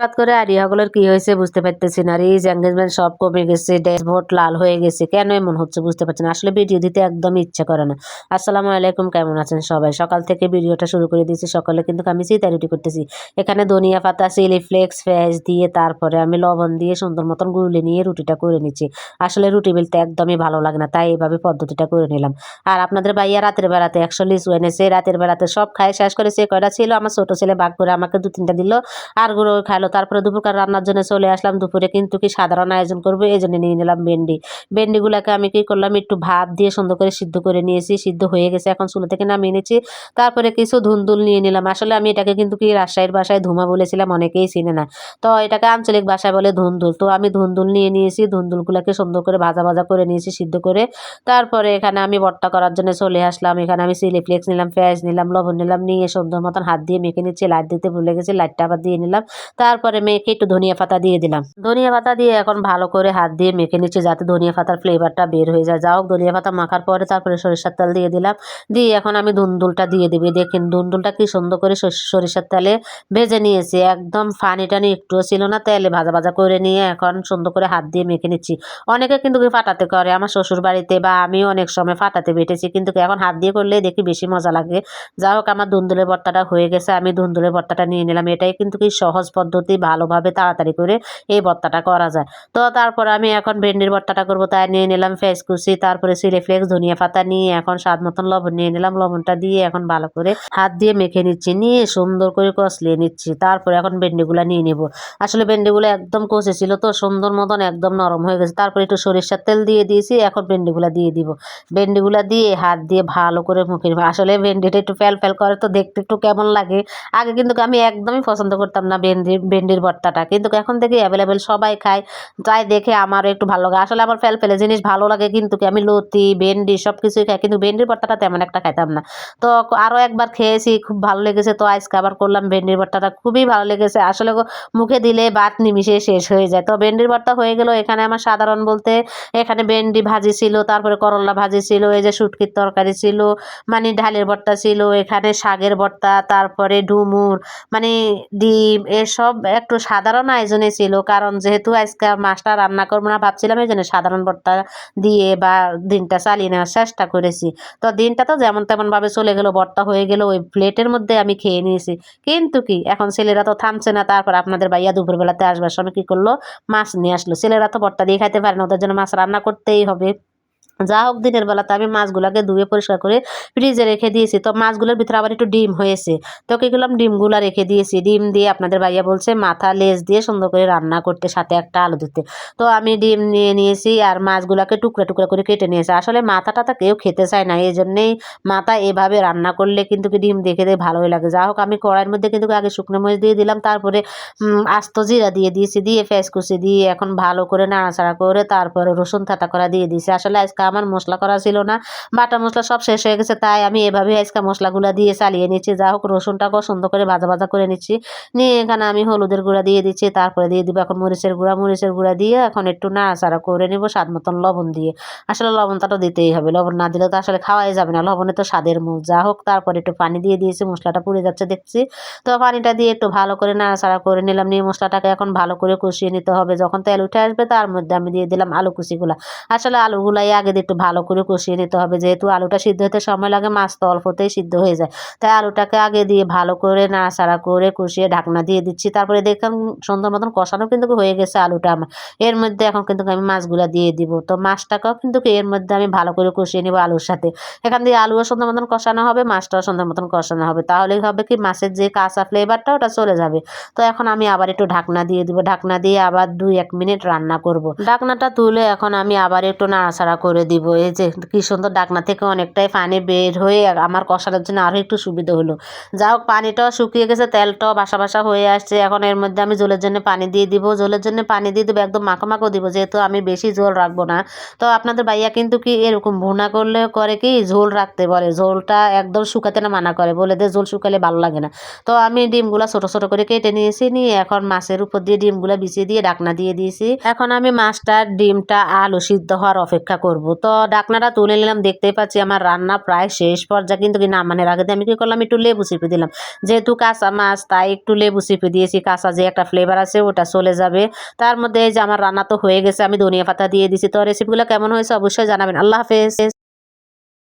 হঠাৎ করে আরিয়া আরিয়াগুলোর কি হয়েছে বুঝতে পারতেছি না। রিজ এঙ্গেজমেন্ট সব কমে গেছে ড্যাশবোর্ড লাল হয়ে গেছে, কেন এমন হচ্ছে বুঝতে পারছি না। আসলে ভিডিও দিতে একদম ইচ্ছে করে না। আসসালামু আলাইকুম, কেমন আছেন সবাই? সকাল থেকে ভিডিওটা শুরু করে দিয়েছি, সকালে কিন্তু আমি চিতা রুটি করতেছি। এখানে ধনিয়া পাতা চিলি ফ্লেক্স ফ্যাস দিয়ে তারপরে আমি লবণ দিয়ে সুন্দর মতন গুলে নিয়ে রুটিটা করে নিচ্ছি। আসলে রুটি বেলতে একদমই ভালো লাগে না, তাই এইভাবে পদ্ধতিটা করে নিলাম। আর আপনাদের ভাইয়া রাতের বেলাতে একশো লিচু এনেছে, রাতের বেলাতে সব খাই শেষ করে সে কয়টা ছিল? আমার ছোট ছেলে বাঘ করে আমাকে দু তিনটা দিল, আর গুঁড়ো খাইলো তারপরে দুপুরকার রান্নার জন্য চলে আসলাম দুপুরে, কিন্তু কি সাধারণ আয়োজন করব এই জন্য নিয়ে নিলাম ভেন্ডি। ভেন্ডিগুলোকে আমি কি করলাম, একটু ভাত দিয়ে সুন্দর করে সিদ্ধ করে নিয়েছি, সিদ্ধ হয়ে গেছে এখন চুলো থেকে নামিয়ে নিয়েছি তারপরে কিছু ধুন্দুল নিয়ে নিলাম। আসলে আমি এটাকে কিন্তু কি রাজশাহীর ভাষায় ধুমা বলেছিলাম, অনেকেই চিনে না। তো এটাকে আঞ্চলিক ভাষায় বলে ধুন্দুল। তো আমি ধুন্দুল নিয়ে নিয়েছি, ধুন্দুলগুলোকে সুন্দর করে ভাজা ভাজা করে নিয়েছি সিদ্ধ করে। তারপরে এখানে আমি ভর্তা করার জন্য চলে আসলাম। এখানে আমি চিলি ফ্লেক্স নিলাম, পেঁয়াজ নিলাম, লবণ নিলাম, নিয়ে সুন্দর মতন হাত দিয়ে মেখে নিচ্ছি, লাইট দিতে ভুলে গেছি, লাইটটা আবার দিয়ে নিলাম। তারপরে মেখে একটু ধনিয়া পাতা দিয়ে দিলাম। ধনিয়া পাতা দিয়ে এখন ভালো করে হাত দিয়ে মেখে নিচ্ছি যাতে ধনিয়া পাতার ফ্লেভারটা বের হয়ে যায়। যা হোক ধনিয়া পাতা মাখার পরে তারপরে সরিষার তেল দিয়ে দিলাম। দিয়ে এখন আমি দুন্দুলটা দিয়ে দিবি। দেখেন দুন্দুলটা কি সুন্দর করে সর- সরিষার তেলে ভেজে নিয়েছি। একদম ফানি টানি একটুও ছিল না। তেলে ভাজা ভাজা করে নিয়ে এখন সুন্দর করে হাত দিয়ে মেখে নিচ্ছি। অনেকে কিন্তু ফাটাতে করে। আমার শ্বশুর বাড়িতে বা আমিও অনেক সময় ফাটাতে বেটেছি। কিন্তু এখন হাত দিয়ে করলে দেখি বেশি মজা লাগে। যা হোক, আমার দুন্দুলের ভর্তাটা হয়ে গেছে। আমি দুন্দুলের ভর্তাটা নিয়ে নিলাম। এটাই কিন্তু কি সহজ পদ্ধতি। ভালোভাবে তাড়াতাড়ি করে এই ভর্তাটা করা যায়। তো তারপর আমি এখন ভেন্ডির ভর্তাটা করব, তাই নিয়ে নিলাম ফেস কুচি, তারপরে চিলি ফ্লেক্স, ধনিয়া পাতা নিয়ে এখন স্বাদ মতন লবণ নিয়ে নিলাম, লবণটা দিয়ে এখন ভালো করে হাত দিয়ে মেখে নিচ্ছি, নিয়ে সুন্দর করে কষলিয়ে নিচ্ছি, তারপরে এখন ভেন্ডিগুলো নিয়ে নেব। আসলে ভেন্ডিগুলো একদম কষে ছিল তো, সুন্দর মতন একদম নরম হয়ে গেছে, তারপরে একটু সরিষার তেল দিয়ে দিয়েছি, এখন ভেন্ডিগুলো দিয়ে দিব। ভেন্ডিগুলো দিয়ে হাত দিয়ে ভালো করে মুখে নিব। আসলে ভেন্ডিটা একটু ফ্যাল ফ্যাল করে তো দেখতে একটু কেমন লাগে, আগে কিন্তু আমি একদমই পছন্দ করতাম না ভেন্ডি ভেন্ডির ভর্তাটা। কিন্তু এখন থেকে অ্যাভেলেবেল সবাই খায়। তাই দেখে আমারও একটু ভালো লাগে। আসলে আমার ফেল ফেলে জিনিস ভালো লাগে, কিন্তু কি আমি লতি, ভেন্ডি সব কিছুই খাই। কিন্তু ভেন্ডির ভর্তাটা তেমন একটা খাইতাম না। তো আরও একবার খেয়েছি, খুব ভালো লেগেছে। তো আজকে আবার করলাম ভেন্ডির ভর্তাটা। খুবই ভালো লেগেছে। আসলে মুখে দিলে বাত নিমিশে শেষ হয়ে যায়। তো ভেন্ডির ভর্তা হয়ে গেল। এখানে আমার সাধারণ বলতে এখানে ভেন্ডি ভাজি ছিল, তারপরে করলা ভাজি ছিল, এই যে শুটকির তরকারি ছিল মানে ঢালের ভর্তা ছিল, এখানে শাকের ভর্তা, তারপরে ডুমুর মানে ডিম, এসব একটু সাধারণ আয়োজনে ছিল, কারণ যেহেতু আজকে মাছটা রান্না করব না ভাবছিলাম এই জন্য সাধারণ ভর্তা দিয়ে বা দিনটা চালিয়ে নেওয়ার চেষ্টা করেছি। তো দিনটা তো যেমন তেমনভাবে চলে গেলো, ভর্তা হয়ে গেলো, ওই প্লেটের মধ্যে আমি খেয়ে নিয়েছি। কিন্তু কি, এখন ছেলেরা তো থামছে না, তারপর আপনাদের ভাইয়া দুপুরবেলাতে আসবার সময় কী করল? মাছ নিয়ে আসলো। ছেলেরা তো ভর্তা দিয়ে খাইতে পারে না, ওদের জন্য মাছ রান্না করতেই হবে। যা হোক দিনের বেলাতে আমি মাছগুলোকে ধুয়ে পরিষ্কার করে ফ্রিজে রেখে দিয়েছি। তো মাছগুলোর ভিতরে আবার একটু ডিম হয়েছে। তো কী করলাম ডিমগুলো রেখে দিয়েছি। ডিম দিয়ে আপনাদের ভাইয়া বলছে, মাথা লেজ দিয়ে সুন্দর করে রান্না করতে, সাথে একটা আলু দিতে তো আমি ডিম নিয়ে নিয়েছি আর মাছগুলোকে টুকরা টুকরা করে কেটে নিয়েছি। আসলে মাথাটা তো কেউ খেতে চায় না এই জন্যেই মাথা এভাবে রান্না করলে কিন্তু ডিম দেখে দেখে ভালোই লাগে। যা হোক আমি কড়াইয়ের মধ্যে কিন্তু আগে শুকনো মরিচ দিয়ে দিলাম, তারপরে আস্ত জিরা দিয়ে দিয়েছি, দিয়ে ফেস কুচি দিয়ে এখন ভালো করে নাড়াচাড়া করে তারপরে রসুন থাতা করা দিয়ে দিয়েছি। আসলে আজকে আমার মশলা করা ছিল না। বাটা মশলা সব শেষ হয়ে গেছে, তাই আমি এভাবে আজকে মশলাগুলো দিয়ে চালিয়ে নিচ্ছি। যা হোক রসুনটাকেও সুন্দর করে ভাজা ভাজা করে নিচ্ছি। নিয়ে এখানে আমি হলুদের গুঁড়া দিয়ে দিচ্ছি, তারপরে দিয়ে দিব এখন মরিচের গুঁড়া। মরিচের গুঁড়া দিয়ে এখন একটু নাড়াচাড়া করে নেব স্বাদ মতন লবণ দিয়ে। আসলে লবণটা তো দিতেই হবে, লবণ না দিলে তো আসলে খাওয়াই যাবে না। লবণে তো স্বাদের মূল। যা হোক, তারপরে একটু পানি দিয়ে দিয়েছি, মশলাটা পুড়ে যাচ্ছে দেখছি। তো পানিটা দিয়ে একটু ভালো করে নাড়াচাড়া করে নিলাম। নিয়ে মশলাটাকে এখন ভালো করে কষিয়ে নিতে হবে। যখন তেল উঠে আসবে, তার মধ্যে আমি দিয়ে দিলাম আলু কুচিগুলা। আসলে আলুগুলাই আগে দিয়ে একটু ভালো করে কষিয়ে নিতে হবে, যেহেতু আলুটা সিদ্ধ হতে সময় লাগে, মাছ তো অল্পতেই সিদ্ধ হয়ে যায়। তাই আলুটাকে আগে দিয়ে ভালো করে নাড়াচাড়া করে কষিয়ে ঢাকনা দিয়ে দিচ্ছি। তারপরে দেখলাম সুন্দর মতন কষানো কিন্তু হয়ে গেছে আলুটা আমার। এর মধ্যে এখন কিন্তু আমি মাছগুলো দিয়ে দিব। তো মাছটাকেও কিন্তু এর মধ্যে আমি ভালো করে কষিয়ে নিব আলুর সাথে। এখান দিয়ে আলুও সুন্দর মতন কষানো হবে, মাছটাও সুন্দর মতন কষানো হবে। তাহলেই হবে কি, মাছের যে কাঁচা ফ্লেভারটা ওটা চলে যাবে। তো এখন আমি আবার একটু ঢাকনা দিয়ে দিব। ঢাকনা দিয়ে আবার দুই এক মিনিট রান্না করব। ঢাকনাটা তুলে এখন আমি আবার একটু নাড়াচাড়া করে দিব। এই যে কি সুন্দর ডাকনা থেকে অনেকটাই পানি বের হয়ে আমার কষানোর জন্য আরও একটু সুবিধা হলো। যা হোক পানিটাও শুকিয়ে গেছে তেলটাও বাসা বাসা হয়ে আসছে। এখন এর মধ্যে আমি জলের জন্য পানি দিয়ে দিব। জলের জন্য পানি দিয়ে দেবো, একদম মাখো মাখো দিব, যেহেতু আমি বেশি ঝোল রাখব না। তো আপনাদের ভাইয়া কিন্তু কি এরকম ভুনা করলে করে কি ঝোল রাখতে বলে, ঝোলটা একদম শুকাতে না মানা করে, বলে দে ঝোল শুকালে ভালো লাগে না। তো আমি ডিমগুলো ছোট ছোট করে কেটে নিয়েছি, নিয়ে এখন মাছের উপর দিয়ে ডিমগুলো বিছিয়ে দিয়ে ডাকনা দিয়ে দিয়েছি। এখন আমি মাছটা ডিমটা আলু সিদ্ধ হওয়ার অপেক্ষা করব। তো ডাকনাটা তুলে নিলাম, দেখতেই পাচ্ছি আমার রান্না প্রায় শেষ পর্যায়ে। কিন্তু কি নামানের আগে আমি কী করলাম, একটু লেবু চিপে দিলাম। যেহেতু কাঁচা মাছ, তাই একটু লেবু চিপে দিয়েছি। কাঁচা যে একটা ফ্লেভার আছে, ওটা চলে যাবে। তার মধ্যে যে আমার রান্না তো হয়ে গেছে, আমি ধনিয়া পাতা দিয়ে দিছি তো রেসিপিগুলো কেমন হয়েছে অবশ্যই জানাবেন। আল্লাহ হাফেজ।